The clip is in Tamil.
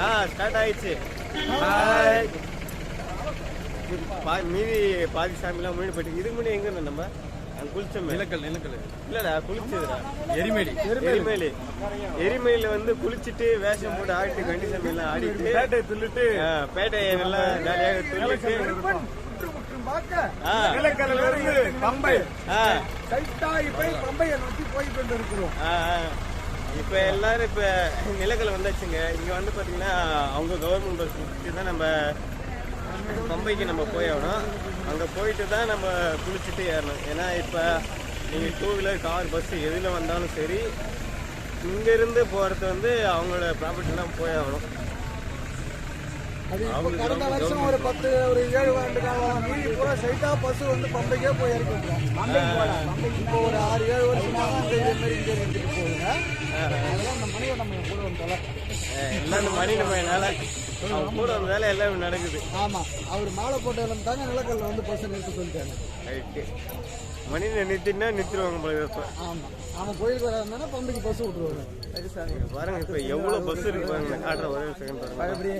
ஆ ஸ்டார்ட் ஆயிடுச்சு ஹாய். பா- மீதி பாதி சாமிலாம் முன்னாடி போயிட்டு இதுக்கு முன்னாடி எங்க இருந்தோம் நம்ம அங்க குளிச்சோமே நிலக்கல் நிலக்கல் இல்லடா குளிச்சதுடா எரிமேலி எரிமேலி எரிமேலில வந்து குளிச்சுட்டு வேஷம் போட்டு ஆடிட்டு கண்டி சாமி எல்லாம் ஆடிட்டு பேட்டை துள்ளிட்டு ஆ, பேட்டையை நல்லா ஜாலியாக துள்ளிட்டு ஆ, நிலக்கல்ல இருந்து பம்பை ஆ, சைட்டாகி போய் பம்பையை நோக்கி போய். இப்ப எல்லாரும் இப்ப நிலக்கல் வந்தாச்சுங்க. இங்க வந்து பாத்தீங்கன்னா அவங்க கவர்மெண்ட் பஸ் தான் நம்ம பம்பைக்கு நம்ம போய் ஆகணும். அங்க போயிட்டு தான் நம்ம குளிச்சுட்டு ஏறணும். ஏன்னா இப்ப நீங்க டூ வீலர் கார் பஸ் எதுல வந்தாலும் சரி இங்க இருந்து போறது வந்து அவங்களோட ப்ராப்பர்ட்டி எல்லாம் போய் ஆகணும். அது இப்போ அவங்க கடந்த அவங்க வருஷம் ஒரு பத்து ஒரு ஏழு ஆண்டு காலம் மீறி பூரா பஸ் வந்து பம்பைக்கே போய் இறக்கி விட்டுரும் பம்பைக்கு இப்போ ஒரு ஆறு ஏழு வருஷமா தான் இந்த இதே மாதிரி இங்கே இருந்துட்டு போகுங்க அதெல்லாம் அந்த மணியை நம்ம கூட வந்து தொலை. அஹ் எல்லாம் இந்த மணி நம்ம என்னால அவங்க கூட வந்ததால எல்லாம் நடக்குது. ஆமாம் அவர் மாலை போட்டதில் தாங்க நிலக்கல்ல வந்து பஸ் நிறுத்த சொல்லிட்டாங்க ரைட்டு மணி நிறுத்தினா நிறுத்திடுவாங்க போல இப்ப ஆமாம் அவன் கோயிலுக்கு பம்பைக்கு பஸ் விட்டுருவாங்க பாருங்க இப்ப எவ்வளவு பஸ் இருக்கு பாருங்க காட்டுற ஒரே செகண்ட் பாருங்க. அப்படியே